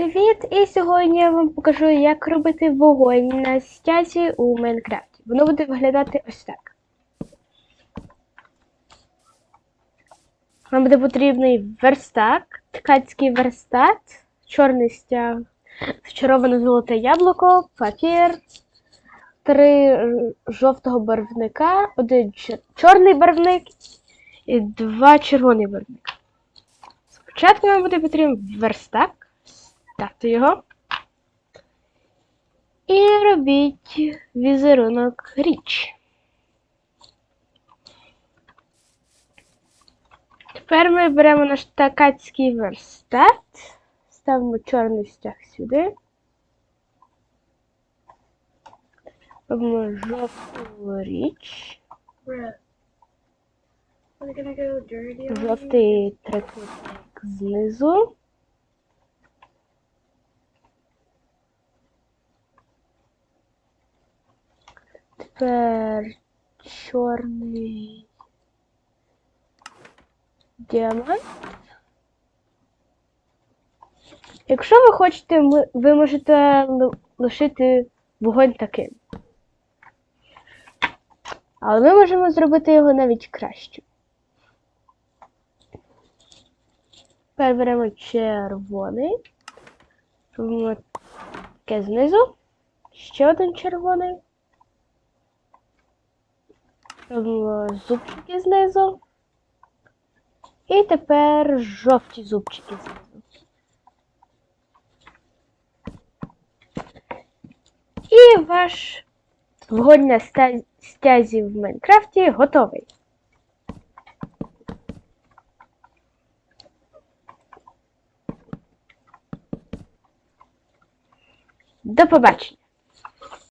Привіт! І сьогодні я вам покажу, як робити вогонь на стязі у Майнкрафті. Воно буде виглядати ось так. Нам буде потрібний верстак, ткацький верстат, чорний стяг, зачароване золоте яблуко, папір, три жовтого барвника, один чорний барвник і два червоних барвника. Спочатку нам буде потрібен верстак. Ставте його. І робіть візерунок річ. Тепер ми беремо наш такацький верстат, ставимо чорний стяг сюди. Робимо жовту річ, жовтий трикутник знизу. Тепер чорний діамант. Якщо ви хочете, ви можете лишити вогонь таким. Але ми можемо зробити його навіть краще. Тепер червоний. Робимо таке знизу. Ще один червоний. Зубчики знизу. І тепер жовті зубчики знизу. І ваш ста- стязі в Майнкрафті готовий. До побачення!